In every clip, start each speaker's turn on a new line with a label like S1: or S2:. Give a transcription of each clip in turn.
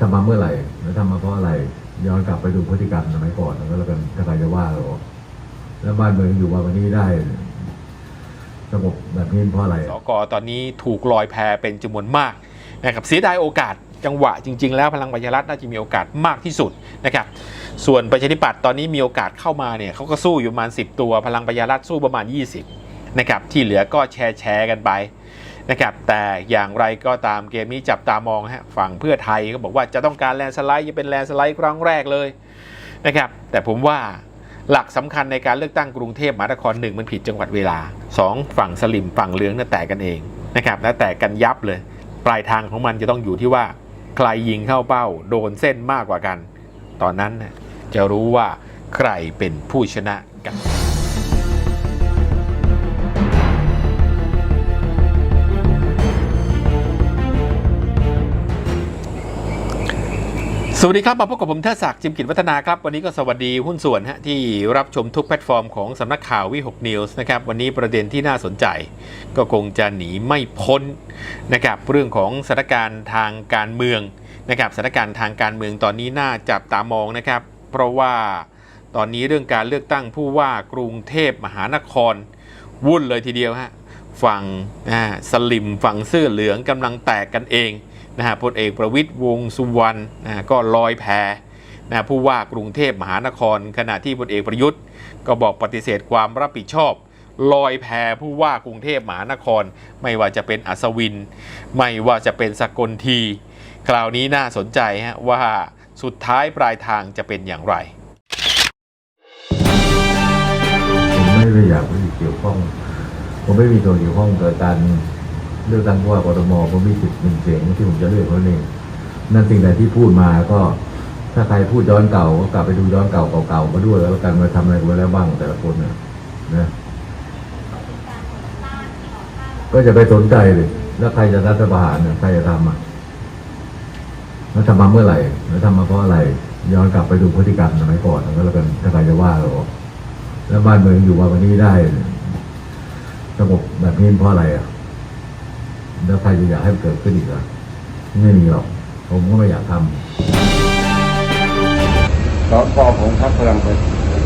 S1: ทำมาเมื่อไหร่แล้วทำมาเพราะอะไร ย้อนกลับไปดูพฤติกรรมสมัยก่อนแล้วกันถ้าใครจะว่าเราแล้วบ้านเมืองอยู่มาวันนี้ได้สงบแบบนี้เพราะอะไร
S2: สกตอนนี้ถูกลอยแพเป็นจำนวนมากนะครับเสียดายโอกาสจังหวะจริง ๆ แล้วพลังประชารัฐน่าจะมีโอกาสมากที่สุดนะครับส่วนประชาธิปัตย์ตอนนี้มีโอกาสเข้ามาเนี่ยเขาก็สู้อยู่ประมาณ 10 ตัว พลังประชารัฐสู้ประมาณ 20นะครับที่เหลือก็แชร์แชร์กันไป นะครับแต่อย่างไรก็ตามเกมนี้จับตามองฮะฝั่งเพื่อไทยก็บอกว่าจะต้องการแลนสไลด์จะเป็นแลนสไลด์ครั้งแรกเลยนะครับแต่ผมว่าหลักสำคัญในการเลือกตั้งกรุงเทพมหานครหนึ่งมันผิดจังหวัดเวลา 2 ฝั่งสลิมฝั่งเหลืองน่ะแตกกันเองนะครับและแตกกันยับเลย ปลายทางของมันจะต้องอยู่ที่ว่า ใครยิงเข้าเป้าโดนเส้นมากกว่ากัน ตอนนั้นจะรู้ว่าใครเป็นผู้ชนะกัน สวัสดีครับ มาพบกับผมเทิดศักดิ์จิมกิจวัฒนาครับ วันนี้ก็สวัสดีหุ้นส่วนฮะที่รับชมทุกแพลตฟอร์มของสำนักข่าววิหกนิวส์นะครับวันนี้ประเด็นที่น่าสนใจ ก็คงจะหนีไม่พ้นนะครับเรื่องของสถานการณ์ทางการเมืองนะครับสถานการณ์ทางการเมืองตอนนี้น่าจับตามองนะครับ เพราะว่าตอนนี้เรื่องการเลือกตั้งผู้ว่ากรุงเทพมหานคร วุ่นเลยทีเดียวฮะฝั่งสลิมฝั่งเสื้อเหลืองกำลังแตกกันเอง นะฮะพลเอกประวิตยวงสุวรรณนะฮะก็ลอยแพนะผู้ว่ากรุงเทพมหานคร ขณะที่พลเอกประยุทธ์ ก็บอกปฏิเสธความรับผิดชอบ ลอยแพผู้ว่ากรุงเทพมหานคร ไม่ว่าจะเป็นอัศวิน ไม่ว่าจะเป็นสกลที คราวนี้น่าสนใจฮะว่าสุดท้ายปลายทางจะเป็นอย่างไร
S1: ผมไม่ได้อยากไปเกี่ยวข้องผมไม่มีตัวเกี่ยวข้องกับการ เลือกตั้งผู้ว่ากทมผมมีสิทธิ์หนึ่งเสียงที่ผมจะเลือกเขาเองนั่นสิ่งใดที่พูดมาก็ ถ้าใครพูดย้อนเก่าก็กลับไปดูย้อนเก่าเก่าๆมาด้วยแล้วกันมาทำอะไรกันแล้วบ้างแต่ละคนนะนะก็จะไปสนใจเลยแล้วใครจะรัฐประหารเนี่ยใครจะทำอะแล้วทำมาเมื่อไหร่แล้วทำมาเพราะอะไร ย้อนกลับไปดูพฤติกรรมสมัยก่อนแล้วกันถ้าใครจะว่าเราแล้วบ้านเมืองอยู่มาวันนี้ได้สงบแบบนี้เพราะอะไรอะ แล้วใครจะอยากให้มันเกิดขึ้นอีกอะไม่มีหรอก ผมก็ไม่อยากทำ
S3: สกของพรรคพลังประ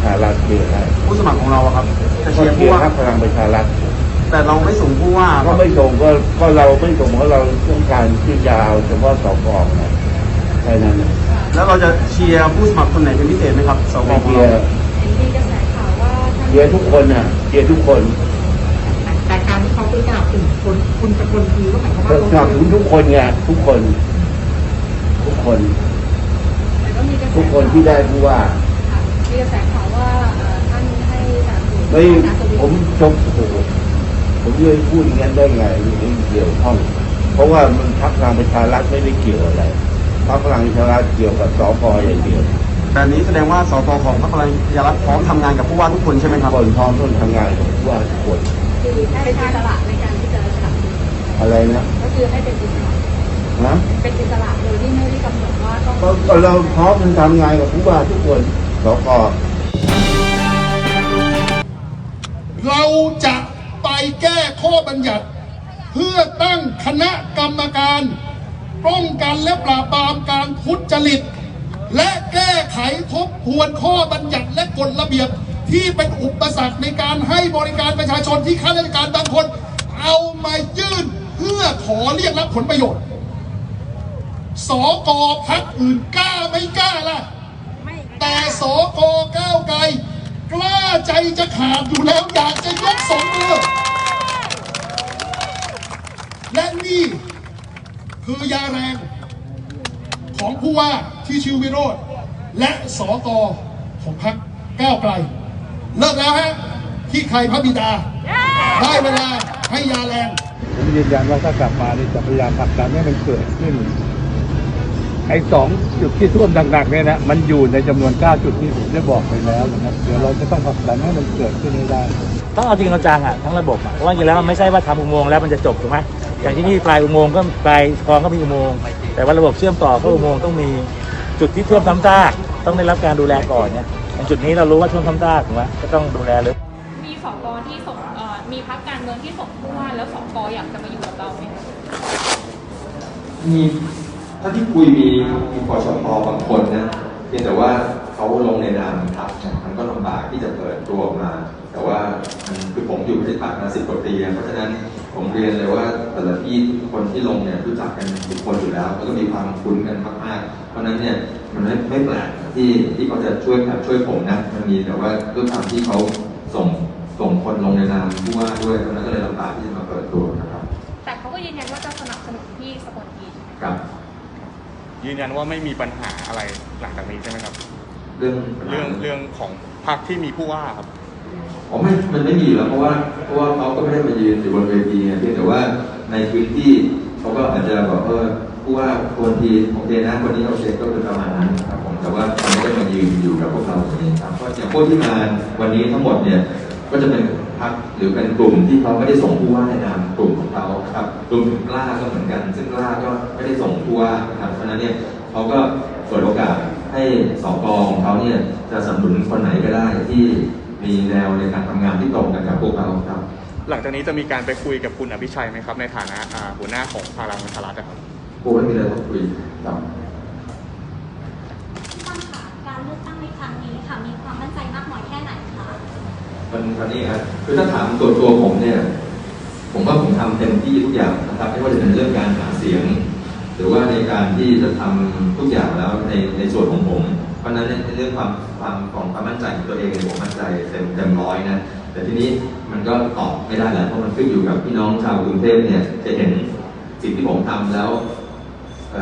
S3: ชารัฐเชียร์ให้
S4: ผู้สมัครของเราอะครับจะ
S3: ก็
S4: เชียร์
S3: เชี
S4: ผู้
S3: ยร์
S4: ว่า
S3: พรรคพลังประชารัฐ
S4: แต่เราไม่ส่งผู้ว่า
S3: ก็ไม่ส่งก็ก็เราไม่ส่งเพราะเราต้องการที่จะเอาเฉพาะสกไงแค่นั้นเอง
S4: แล้วเราจะเชียร์ผู้สมัครคนไหนเป็นพิเศษไหมครับสว
S3: ไม่
S4: ของ
S3: เชีย
S4: เรา
S3: ร์
S5: เห็นมีกระแสข่าวว่าท่าน
S3: เชียร์ทุกคนน่ะเชียร์ทุกคน
S5: แต่การที่เขาไปกล่าว ถึงคนคุณสกลทีก็หมายความ
S3: ก็
S5: ว่า
S3: สนับสนุนทุกคนไงทุกคน ทุกคน
S5: แต่ก็มีกระแส
S3: ทุกคนที่ได้ผู้ว่า
S5: ค่ะมีกระแสข่าวว่าเอ่อท่านให้สนับสนุน
S3: ไม่
S5: นายกวิทย์
S3: ผมชมโอ้โหผมจะไปพูดอย่างนั้นได้ไงไม่เกี่ยวข้อง เพราะว่ามันพรรคพลังประชารัฐไม่ได้เกี่ยวอะไรพรรคพลังประชารัฐเกี่ยวกับสกอย่างเดียว
S4: แต่อันนี้แสดงว่าสกของพรรคพลังประชารัฐพร้อมทำงานกับผู้ว่าทุกคนใช่ไหมครับ
S3: คนพร้อมต้องทำงานกับผู้ว่าทุกคน
S5: คือให้เป็นอิสระในการที่จะสนับสนุน
S3: อะไรนะ
S5: ก็คือให้เป็นอิสระ
S3: นะ
S5: เป็นอิสระโดยที่ไม่ได้กำหนดว่าต้อง
S3: ก็ก็เราพร้อมจะทำงานกับผู้ว่าทุกคนสก
S6: เราจะไปแก้ข้อบัญญัติ เพื่อตั้งคณะกรรมการป้องกันและปราบปรามการทุจริต และแก้ไขทบทวนข้อบัญญัติและกฎระเบียบที่เป็นอุปสรรคในการให้บริการประชาชนที่ข้าราชการบางคน เอามายื่นเพื่ อขอเรียกรับผลประโยชน์ สกพักอื่นกล้าไม่กล้าล่ะ แต่สกก้าวไกล กล้าใจจะขาดอยู่แล้วอยากจะยกสองมือ และนี่คือยาแรงของผู้ว่าที่ชื่อวิโรธและสกของพรรคก้าวไกล เลิกแล้วฮะ ที่ใครพระบิดา ได้เวลาให้ยาแรง
S7: ผมยืนยันว่าถ้ากลับมาเนี่ยจะพยายามผลักดันให้มันเกิดขึ้น ไอ้สองจุดที่ท่วมหนักๆเนี่ยนะมันอยู่ในจำนวน9จุดที่ผมได้บอกไปแล้วนะครับเดี๋ยวเราจะต้องผลักดันให้มันเกิดขึ้นให้ได้
S8: ต้องเอาจริงเอาจังอะทั้งระบบอะเพราะว่าจริงๆแล้วมันไม่ใช่ว่าทำอุโมงค์แล้วมันจะจบถูกไหมอย่างที่นี่ปลายอุโมงค์ก็ปลายคลองก็มีอุโมงค์แต่ว่าระบบเชื่อมต่อเข้าอุโมงค์ต้องมีจุดที่ท่วมซ้ำซากต้องได้รับการดูแลก่อนเนี่ยอย่างจุดนี้เรารู้ว่าท่วมซ้ำซากถูกไหมก็ต้องดูแลเลย
S9: มีสกที่ส่ง พักการเมืองที่ส่งผู้ว่าแล้วสกอยากจะมาอยู่กับเราไหมคะ
S8: มี
S10: ถ้าที่คุยมีมีปชปบางคนนะเพียงแต่ว่าเขาลงในนามทัพเนี่ยมันก็ลำบากที่จะเปิดตัวออกมา แต่ว่าคือผมอยู่ประเทศปากมาสิบกว่าปีเพราะฉะนั้นผมเรียนเลยว่าแต่ละที่คนที่ลงเนี่ยรู้จักกันทุกคนอยู่แล้วแล้วก็มีความคุ้นกันมากๆ เพราะฉะนั้นเนี่ยมันไม่ไม่แปลกที่ที่เขาจะช่วยแบบช่วยผมนะมันมีแต่ว่าด้วยความที่เขาส่ง ส่งคนลงในนามผู้ว่าด้วยเพราะฉะนั้นก็เลยลำบากที่จะมาเปิดตัวนะครับ
S9: แต่เขาก็ยืนยันว่าจะสนับสนุนที่สกลทีใช่ไหม
S10: ครับ
S4: ยืนยันว่าไม่มีปัญหาอะไรหลังจากนี้ใช่ไหมครับ
S10: เรื่อง
S4: เรื่องเรื่องของพรรคที่มีผู้ว่าครับ
S10: อ๋อไม่มันไม่มีอยู่แล้วเพราะว่าเพราะว่าเขาก็ไม่ได้มายืนอยู่บนเวทีไงเพียงแต่ว่าในพื้นที่เขาก็อาจจะบอกเออผู้ว่าคนทีโอเคนะคนนี้โอเคก็คือประมาณนั้นครับผมแต่ว่าเขาไม่ได้มายืนอยู่กับพวกเราตรงนี้ครับเพราะอย่างพวกที่มาวันนี้ทั้งหมดเนี่ย ก็จะเป็นพรรคหรือเป็นกลุ่มที่เขาไม่ได้ส่งผู้ว่าในนามกลุ่มของเขาครับรวมถึงกล้าก็เหมือนกัน ซึ่งกล้าก็ไม่ได้ส่งผู้ว่าครับเพราะฉะนั้นเนี่ยเขาก็เปิดโอกาสให้สกของเขาเนี่ยจะสนับสนุนคนไหนก็ได้ที่มีแนวในการทำงานที่ตรงกันกับพวกเราครับ
S4: หลังจากนี้จะมีการไปคุยกับคุณอภิชัยไหมครับ ในฐานะอ่าหัวหน้าของพลังประชารัฐนะครับ
S10: กูไม่มีอะไรต้องคุยครับ
S11: ท่านคะการเลือกตั้งในครั้งนี้ค่ะมีความ มัน
S10: วันนี้ครับคือถ้าถามตัวตัวผมเนี่ย ผมว่าผมทำเต็มที่ทุกอย่างนะครับไม่ว่าจะเป็นเรื่องการหาเสียง หรือว่าในการที่จะทำทุกอย่างแล้วในในส่วนของผม เพราะฉะนั้นในเรื่องความความของความมั่นใจของตัวเองผมมั่นใจเต็มเต็มร้อยนะแต่ทีนี้มันก็ตอบไม่ได้แล้วเพราะมันขึ้นอยู่กับพี่น้องชาวกรุงเทพเนี่ยจะเห็นสิ่งที่ผมทำแล้ว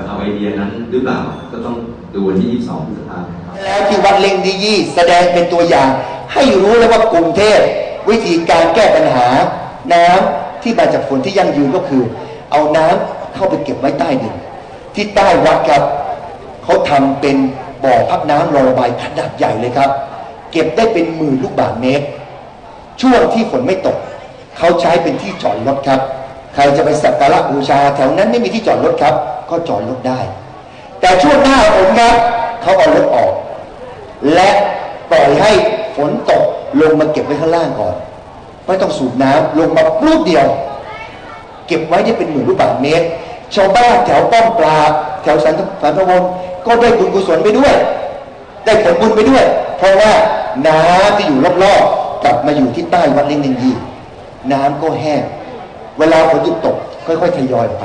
S10: เอาไอเดียนั้นหรือเปล่าก็ต้องดูวันที่ 22พฤษภาคม
S12: แล้วที่วัดเล่งดียี่แสดงเป็นตัวอย่าง ให้รู้เลยว่ากรุงเทพวิธีการแก้ปัญหา น้ำที่มาจากฝนที่ยั่งยืนก็คือ เอาน้ำเข้าไปเก็บไว้ใต้ดินที่ใต้วัดครับเขาทำเป็นบ่อพักน้ำรอระบายขนาดใหญ่เลยครับ เก็บได้เป็นหมื่นลูกบาศก์เมตร ช่วงที่ฝนไม่ตก เขาใช้เป็นที่จอดรถครับ ใครจะไปสักการะบูชา แถวนั้นไม่มีที่จอดรถครับ ก็จอดรถได้ แต่ช่วงหน้าฝนครับเขาเอารถออก และปล่อยให้ นตกลงมาเก็บไว้ข้างล่างก่อน ไม่ต้องสูบน้ำลงมาปลูกเดียว เก็บไว้ได้เป็นหมื่นลูกบาศก์เมตร ชาวบ้านแถวป้อมปราบแถวสันสันพวนก็ได้บุญกุศลไปด้วย ได้ผลบุญไปด้วย เพราะว่าน้ำที่อยู่รอบๆกลับมาอยู่ที่ใต้วัดเล่งนิงยีน้ำก็แห้งเวลาฝนหยุดตก ค่อยๆทยอยออกไป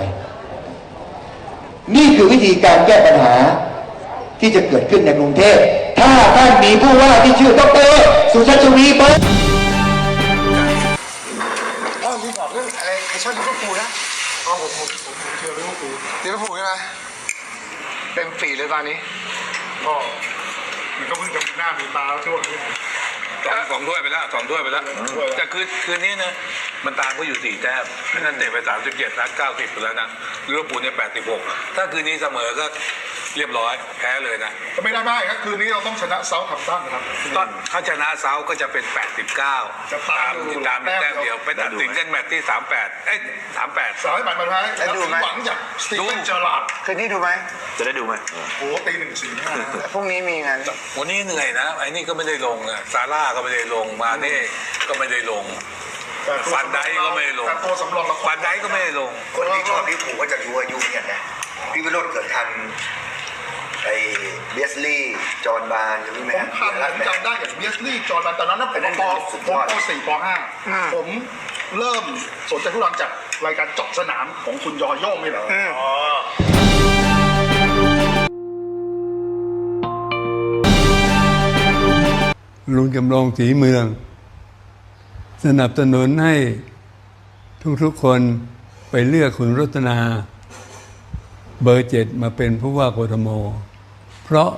S12: นี่คือวิธีการแก้ปัญหา ที่จะเกิดขึ้นในกรุงเทพ ถ้าท่านมีผู้ว่าที่ชื่อดรสุชาติชวีเบิร์
S13: อ๋อมีบอกเรื่องอะไรใครชอบลิเวอร์พูลนะอ๋อผมผมผมผมเชียร์ลิเวอร์พูลลิเวอร์พูลใช่ไหมเป็นฝีเลยตอนนี้ก็มันก็เพิ่งจะมีหน้ามีตาช่วงนี้
S14: สองสองถ้วยไปแล้วสองถ้วยไปแล้วแต่คืนคืนนี้นะมันตามก็อยู่สี่แต้มนั่นเตะไปสามสิบเจ็ดนัดเก้าสิบไปแล้วนะลิเวอร์พูลเนี่ยแปดสิบหกถ้าคืนนี้เสมอก็ เรียบร้อยแพ้เลยนะ
S13: ก็ไม่ได้ไม่ครับคืนนี้เราต้องชนะเซาท์แฮมป์ตันนะครับ
S14: ตอนถ้าชนะเซาท์ก็จะเป็น 89
S13: จะตามอยู่
S14: ตามอยู่แต้มเดียวไปตัดสินเส้นแมตช์ที่ 38 เอ้ย 38
S13: สายบัตรมันไว้
S14: แล้วดูไหม
S13: หวังจากสตีเฟนเจอร์ลาร์ด
S14: คืนนี้ดูไหมจะได้ดูไหม
S13: โอ้โหตีหนึ่งสี่ห้า
S14: พรุ่งนี้มีงานวันนี้เหนื่อยนะไอ้นี่ก็ไม่ได้ลงอะซาร่าก็ไม่ได้ลงมาเน่ก็ไม่ได้ลงฟันไดก็ไม่ได้ลง
S13: แต่ตัวสำรองเรา
S14: ฟันไดก็ไม่ได้ลง
S12: คนที่ชอบลิเวอร์พูลก็จะรู้อายุเนี่ยนะพี่วิโรจน์เกิดทัน ไอ้เบสลี่จอห์นบาร์นรู้ไหม
S13: ผมทันผมจำได้กับเบียสลี่จอร์แดนตอนนั้นนะผมปผมปสี่ปห้าผมเริ่มสนใจฟุตบอลจากรายการเจาะสนามของคุณยอโย่ไม่เหรอ อ๋อ
S7: ลุงจำลองสีเมือง สนับสนุนให้ทุกๆคนไปเลือกคุณรัตนา เบอร์เจ็ดมาเป็นผู้ว่ากทม เพราะ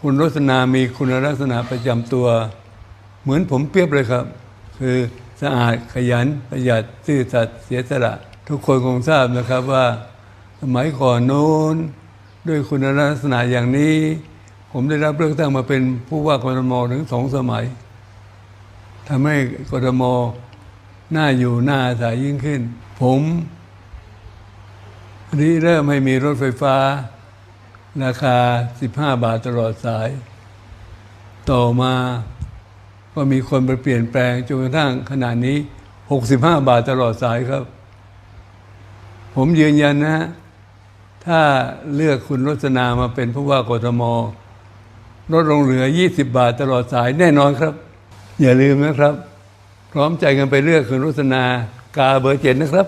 S7: คุณรัตนามีคุณลักษณะประจำตัว เหมือนผมเปรียบเลยครับ คือสะอาดขยันประหยัดซื่อสัตย์เสียสละ ทุกคนคงทราบนะครับว่า สมัยก่อนโน้น ด้วยคุณลักษณะอย่างนี้ ผมได้รับเลือกตั้งมาเป็นผู้ว่ากรทมถึงสองสมัยทำให้กรทมน่าอยู่น่าอาศัยยิ่งขึ้น ผมริเริ่มให้มีรถไฟฟ้า ราคา 15 บาทตลอดสาย ต่อมาก็มีคนไปเปลี่ยนแปลงจนกระทั่งขนาดนี้ 65 บาทตลอดสายครับ ผมยืนยันนะถ้าเลือกคุณรสนามาเป็นผู้ว่ากทมลดลงเหลือ 20 บาทตลอดสายแน่นอนครับ อย่าลืมนะครับ พร้อมใจกันไปเลือกคุณรสนากาเบอร์เจ็ดนะครับ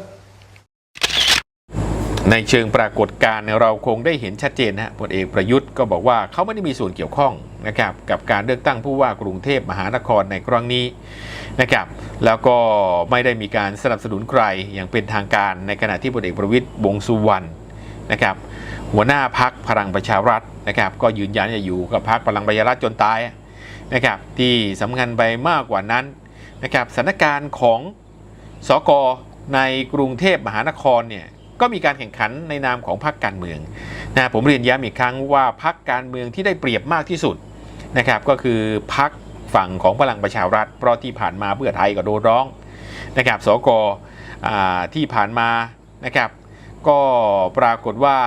S2: ในเชิงปรากฏการณ์เราคงได้เห็นชัดเจนนะฮะพลเอกประยุทธ์ก็บอกว่าเขาไม่ได้มีส่วนเกี่ยวข้องนะครับกับการเลือกตั้งผู้ว่ากรุงเทพมหานครในครั้งนี้นะครับแล้วก็ไม่ได้มีการสนับสนุนใครอย่างเป็นทางการในขณะที่พลเอกประวิตยวงสุวรรณนะครับหัวหน้าพักพลังประชารัฐนะครับก็ยืนยันจะอยู่กับพักพลังประชารัฐจนตายนะครับที่สำคัญไปมากกว่านั้นนะครับสถานการณ์ของสกในกรุงเทพมหานครเนี่ย ก็มีการแข่งขันในนามของพรรคการเมืองนะผมเรียนย้ำอีกครั้งว่าพรรคการเมืองที่ได้เปรียบมากที่สุดนะครับก็คือพรรคฝั่งของพลังประชารัฐ เพราะที่ผ่านมาเพื่อไทยก็โดนร้องนะครับสกอ่าที่ผ่านมานะครับ ก็ปรากฏว่า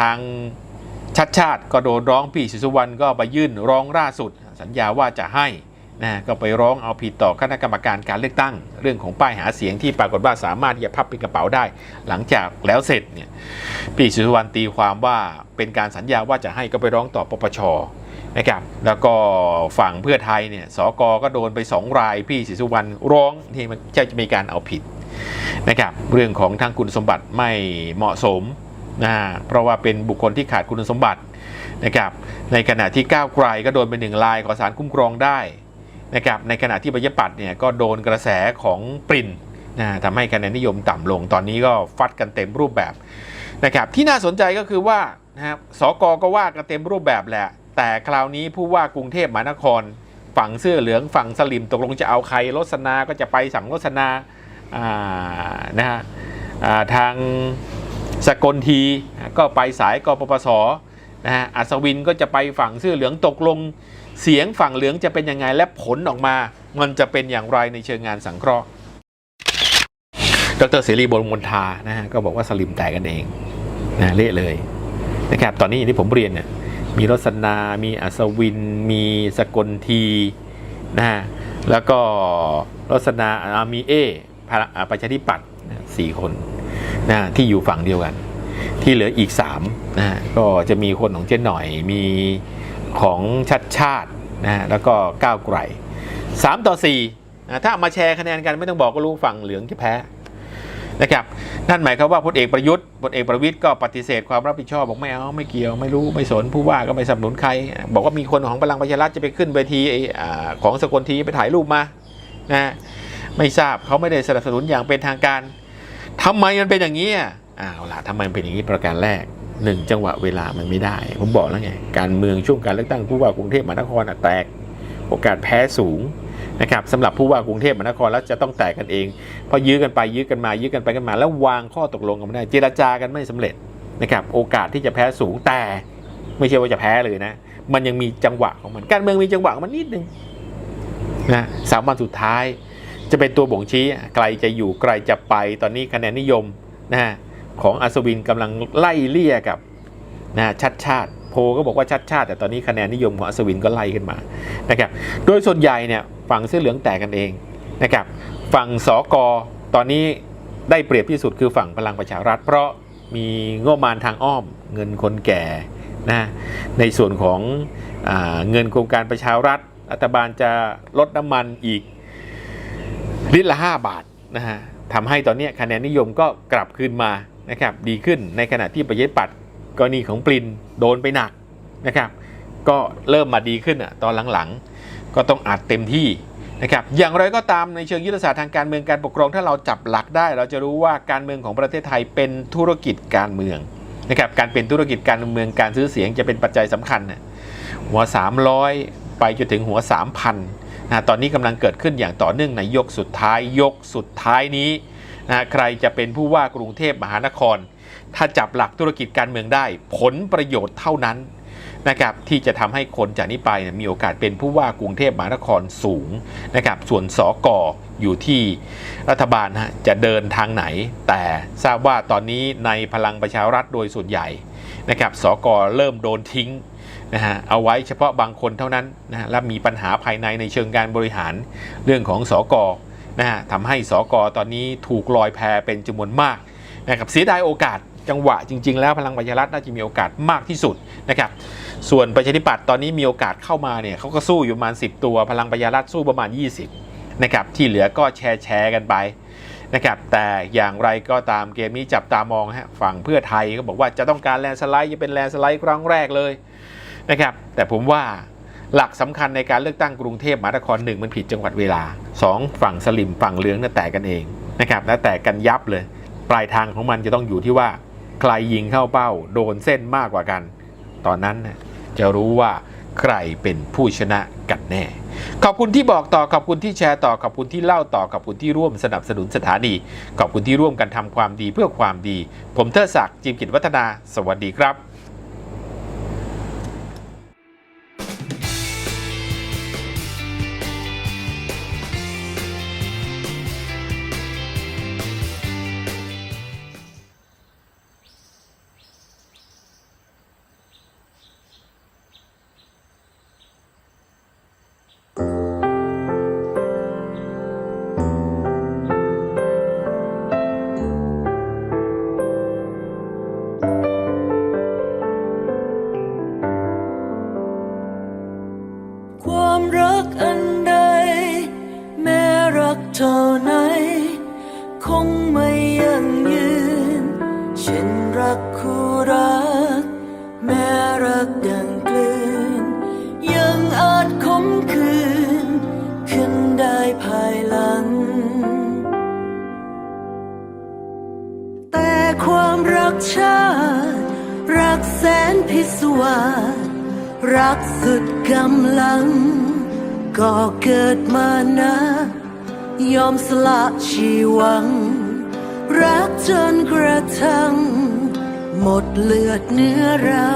S2: ทางชัดชาติก็โดนร้องพี่ศรีสุวรรณก็ไปยื่นร้องล่าสุด สัญญาว่าจะให้ นะก็ไปร้องเอาผิดต่อคณะกรรมการการเลือกตั้ง เรื่องของป้ายหาเสียงที่ปรากฏว่าสามารถที่จะพับเป็นกระเป๋าได้ หลังจากแล้วเสร็จเนี่ยพี่สุวรรณตีความว่าเป็นการสัญญาว่าจะให้ก็ไปร้องต่อปปชนะครับแล้วก็ฝั่งเพื่อไทยเนี่ยสกก็โดนไปสองราย พี่ศรีสุวรรณร้องที่มันจะมีการเอาผิดนะครับเรื่องของทางคุณสมบัติไม่เหมาะสมนะเพราะว่าเป็นบุคคลที่ขาดคุณสมบัตินะครับในขณะที่ก้าวไกลก็โดนเป็นหนึ่งรายขอสารคุ้มครองได้ นะครับในขณะที่ประชาธิปัตเนี่ยก็โดนกระแสของปรินนะทำให้คะแนนนิยมต่ำลงตอนนี้ก็ฟัดกันเต็มรูปแบบนะครับที่น่าสนใจก็คือว่านะครับสกก็ว่ากันเต็มรูปแบบแหละ แต่คราวนี้ผู้ว่ากรุงเทพมหานคร ฝั่งเสื้อเหลืองฝั่งสลิมตกลงจะเอาใครรสนาก็จะไปสั่งรสนาอ่านะฮะทางสกลทีก็ไปสายกปปสนะฮะอัศวินก็จะไปฝั่งเสื้อเหลืองตกลง เสียงฝั่งเหลืองจะเป็นยังไงและผลออกมา มันจะเป็นอย่างไรในเชิงงานสังเคราะห์ ดรเสรีบรมนทานะฮะก็บอกว่าสลิมแตกกันเองนะเละเลยนะครับตอนนี้อย่างที่ผมเรียนเนี่ยมีรสนา มีอัศวิน มีสกลทีนะฮะแล้วก็รสนามีเอพระอ่าประชาธิปัตย์นะสี่คนนะที่อยู่ฝั่งเดียวกัน ที่เหลืออีก3นะฮะก็จะมีคนของเจ๊หน่อยมี ของชัดชาตินะฮะแล้วก็ก้าวไกล3ต่อ4นะถ้ามาแชร์คะแนนกันไม่ต้องบอกก็รู้ฝั่งเหลืองจะแพ้นะครับนั่นหมายความว่าพลเอกประยุทธ์พลเอกประวิตยก็ปฏิเสธความรับผิดชอบบอกไม่เอาไม่เกี่ยวไม่รู้ไม่สนผู้ว่าก็ไม่สนับสนุนใคร บอกว่ามีคนของพลังประชารัฐจะไปขึ้นเวทีอของสกลทีไปถ่ายรูปมานะไม่ทราบเขาไม่ได้สนับสนุนอย่างเป็นทางการทำไมมันเป็นอย่างนี้อ้าวล่ะทำไมมันเป็นอย่างนี้ประการแรก หนึ่งจังหวะเวลามันไม่ได้ ผมบอกแล้วไง การเมืองช่วงการเลือกตั้งผู้ว่ากรุงเทพมหานครแตกโอกาสแพ้สูงนะครับสำหรับผู้ว่ากรุงเทพมหานครแล้วจะต้องแตกกันเองเพราะยื้อกันไปยื้อกันมายื้อกันไปกันมา แล้ววางข้อตกลงกันไม่ได้ เจรจากันไม่สำเร็จนะครับโอกาสที่จะแพ้สูงแต่ไม่ใช่ว่าจะแพ้เลยนะ มันยังมีจังหวะของมันการเมืองมีจังหวะของมันนิดนึงนะสามวันสุดท้าย จะเป็นตัวบ่งชี้ใครจะอยู่ใครจะไปตอนนี้คะแนนนิยมนะฮะ ของอัศวินกำลังไล่เลี่ยกับนะชัดชาติโพก็บอกว่าชัดชาติ แต่ตอนนี้คะแนนนิยมของอัศวินก็ไล่ขึ้นมานะครับโดยส่วนใหญ่เนี่ยฝั่งเสื้อเหลืองแตกกันเองนะครับฝั่งสอกอตอนนี้ได้เปรียบที่สุดคือฝั่งพลังประชารัฐ เพราะมีงบมาณทางอ้อมเงินคนแก่นะในส่วนของอเงินโครงการประชารัฐรัฐบาลจะลดน้ำมันอีกลิตรละ 5 บาทนะฮะทำให้ตอนนี้คะแนนนิยมก็กลับคืนมา นะครับดีขึ้นในขณะที่ประยปัดกรณีของปรินโดนไปหนักนะครับก็เริ่มมาดีขึ้นอะตอนหลังๆ ก็ต้องอัดเต็มที่นะครับอย่างไรก็ตามในเชิงยุทธศาสตร์ทางการเมืองการปกครองถ้าเราจับหลักได้ เราจะรู้ว่าการเมืองของประเทศไทยเป็นธุรกิจการเมืองนะครับการเป็นธุรกิจการเมืองการซื้อเสียงจะเป็นปัจจัยสำคัญน่ะหัว 300 ไปจนถึงหัว 3,000นะตอนนี้กำลังเกิดขึ้นอย่างต่อเนื่องในยกสุดท้ายยกสุดท้ายนี้ นะใครจะเป็นผู้ว่ากรุงเทพมหานคร ถ้าจับหลักธุรกิจการเมืองได้ ผลประโยชน์เท่านั้นนะครับที่จะทำให้คนจากนี้ไปมีโอกาสเป็นผู้ว่ากรุงเทพมหานครสูงนะครับส่วนสอกออยู่ที่รัฐบาลฮะจะเดินทางไหน แต่ทราบว่าตอนนี้ในพลังประชารัฐโดยส่วนใหญ่นะครับสอกอเริ่มโดนทิ้งนะฮะเอาไว้เฉพาะบางคนเท่านั้นนะฮะและมีปัญหาภายในในเชิงการบริหารเรื่องของสอกอ นะฮะทำให้สอกอตอนนี้ถูกลอยแพเป็นจำนวนมากนะครับเสียดายโอกาสจังหวะจริง ๆ แล้วพลังประชารัฐน่าจะมีโอกาสมากที่สุดนะครับส่วนประชาธิปัตย์ตอนนี้มีโอกาสเข้ามาเนี่ยเขาก็สู้อยู่ประมาณ 10 ตัว พลังประชารัฐสู้ประมาณ 20นะครับที่เหลือก็แชร์แชร์กันไปนะครับแต่อย่างไรก็ตามเกมนี้จับตามองฮะฝั่งเพื่อไทยก็บอกว่าจะต้องการแลนสไลด์จะเป็นแลนสไลด์ครั้งแรกเลยนะครับแต่ผมว่า หลักสำคัญในการเลือกตั้งกรุงเทพมหานครหนึ่งมันผิดจังหวัดเวลา 2 ฝั่งสลิมฝั่งเหลืองน่ะแตกกันเองนะครับและแตกกันยับเลย ปลายทางของมันจะต้องอยู่ที่ว่า ใครยิงเข้าเป้า โดนเส้นมากกว่ากัน ตอนนั้นจะรู้ว่าใครเป็นผู้ชนะกันแน่ ขอบคุณที่บอกต่อ ขอบคุณที่แชร์ต่อ ขอบคุณที่เล่าต่อ ขอบคุณที่ร่วมสนับสนุนสถานี ขอบคุณที่ร่วมกันทำความดีเพื่อความดี ผมเทิดศักดิ์จิมกิจวัฒนา สวัสดีครับ
S15: คงไม่ยั่งยืนเช่นรักคู่รัก แม้รักดังกลืน ยังอาจคมคืน ขึ้นได้ภายหลัง แต่ความรักชาติรักแสนพิศวาสรักสุดกำลัง ก็เกิดมานะ ยอมสละชีวัง รักจนกระทั่ง หมดเลือดเนื้อเรา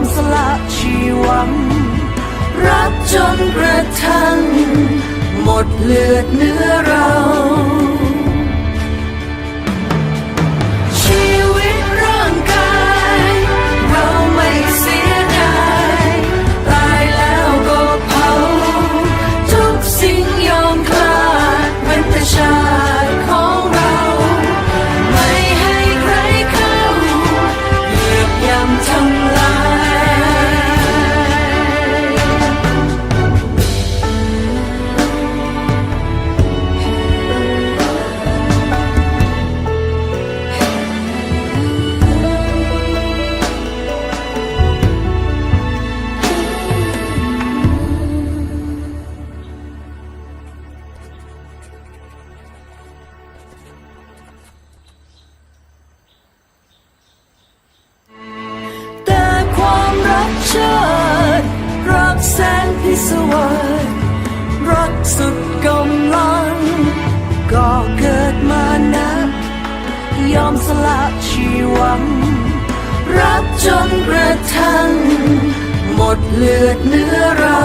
S15: มสละชีวัง รักจนกระทั่งหมดเลือดเนื้อเรา ยอมสละชีวัง รักจนกระทั่งหมดเลือดเนื้อเรา